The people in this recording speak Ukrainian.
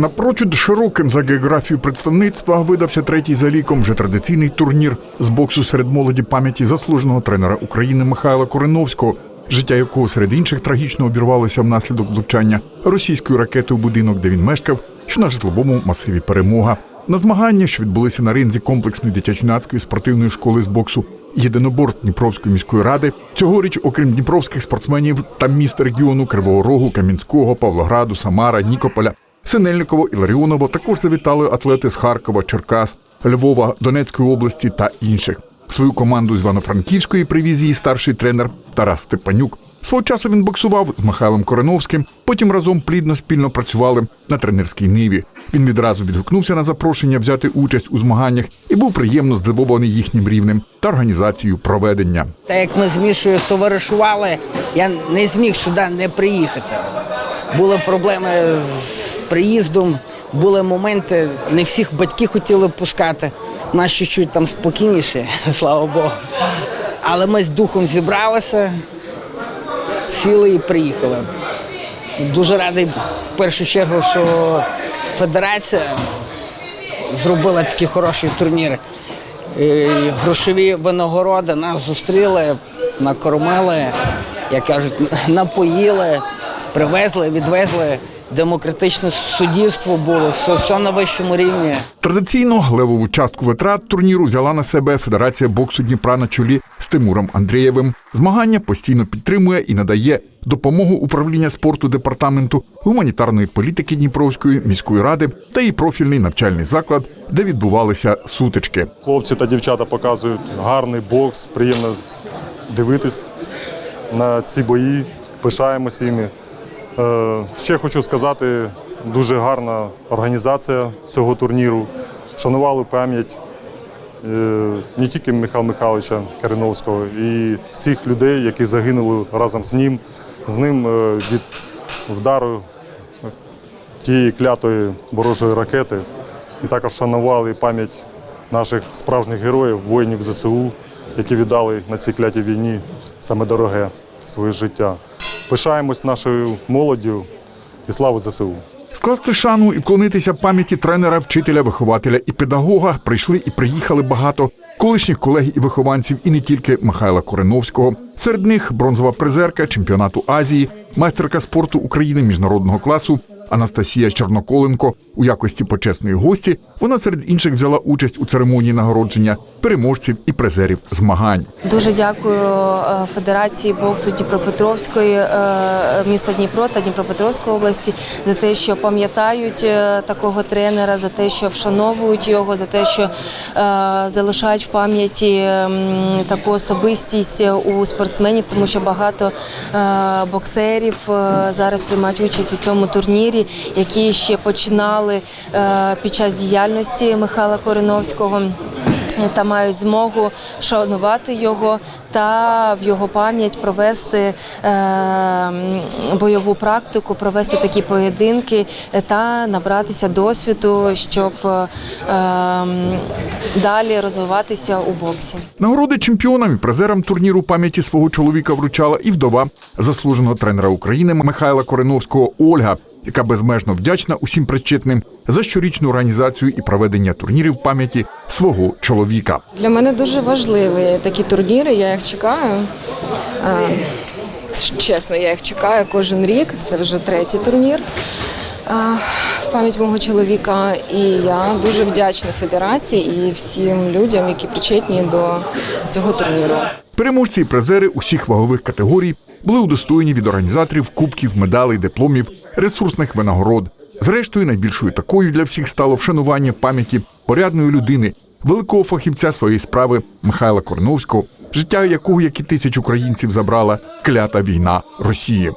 Напрочуд широким за географією представництва видався третій за ліком вже традиційний турнір з боксу серед молоді пам'яті заслуженого тренера України Михайла Кореновського, життя якого серед інших трагічно обірвалося внаслідок влучання російської ракети у будинок, де він мешкав, що на житловому масиві перемога. На змагання, що відбулися на ринзі комплексної дитячо-юнацької спортивної школи з боксу єдиноборств Дніпровської міської ради, цьогоріч, окрім дніпровських спортсменів та міст регіону Кривого Рогу, Кам'янського, Павлограду, Самара, Нікополя, Синельниково, Іларіоново також завітали атлети з Харкова, Черкас, Львова, Донецької області та інших. Свою команду з Івано-Франківської привіз її старший тренер Тарас Степанюк. Свого часу він боксував з Михайлом Кореновським, потім разом плідно спільно працювали на тренерській ниві. Він відразу відгукнувся на запрошення взяти участь у змаганнях і був приємно здивований їхнім рівнем та організацією проведення. Так як ми з Мішою товаришували, я не зміг сюди не приїхати. Були проблеми з приїздом, були моменти, не всіх батьки хотіли пускати. Нас чуть-чуть там спокійніше, слава Богу. Але ми з духом зібралися, сіли і приїхали. Дуже радий в першу чергу, що федерація зробила такі хороші турніри. І грошові винагороди нас зустріли, накормили, як кажуть, напоїли, привезли, відвезли. Демократичне суддівство було все, все на вищому рівні. Традиційно левову частку витрат турніру взяла на себе Федерація боксу Дніпра на чолі з Тимуром Андрієвим. Змагання постійно підтримує і надає допомогу управління спорту департаменту гуманітарної політики Дніпровської міської ради та її профільний навчальний заклад, де відбувалися сутички. Хлопці та дівчата показують гарний бокс, приємно дивитись на ці бої, пишаємося їми. Е, Ще хочу сказати, дуже гарна організація цього турніру. Вшанували пам'ять е, не тільки Михайла Михайловича Кариновського, і всіх людей, які загинули разом з ним, з ним е, від вдару тієї клятої ворожої ракети. І також вшанували пам'ять наших справжніх героїв, воїнів ЗСУ, які віддали на цій клятій війні саме дороге своє життя. Пишаємось нашою молоддю і слава ЗСУ. Скласти шану і вклонитися пам'яті тренера, вчителя, вихователя і педагога прийшли і приїхали багато колишніх колег і вихованців, і не тільки Михайла Кореновського. Серед них бронзова призерка чемпіонату Азії, майстерка спорту України міжнародного класу Анастасія Чорноколенко. У якості почесної гості вона серед інших взяла участь у церемонії нагородження переможців і призерів змагань. Дуже дякую е, Федерації боксу Дніпропетровської е, міста Дніпро та Дніпропетровської області за те, що пам'ятають е, такого тренера, за те, що вшановують його, за те, що залишають в пам'яті таку особистість у спортсменів, тому що багато боксерів зараз приймають участь у цьому турнірі, які ще починали під час діяльності Михайла Кореновського та мають змогу вшанувати його та в його пам'ять провести е, бойову практику, провести такі поєдинки е, та набратися досвіду, щоб е, далі розвиватися у боксі. Нагороди чемпіонам і призерам турніру пам'яті свого чоловіка вручала і вдова заслуженого тренера України Михайла Кореновського Ольга, яка безмежно вдячна усім причетним за щорічну організацію і проведення турнірів пам'яті свого чоловіка. Для мене дуже важливі такі турніри, я їх чекаю. Чесно, я їх чекаю кожен рік. Це вже третій турнір в пам'ять мого чоловіка. І я дуже вдячна федерації і всім людям, які причетні до цього турніру. Переможці і призери усіх вагових категорій були удостоєні від організаторів кубків, медалей, дипломів, ресурсних винагород. Зрештою, найбільшою такою для всіх стало вшанування пам'яті порядної людини, великого фахівця своєї справи Михайла Корновського, життя якого, як і тисяч українців, забрала клята війна Росії.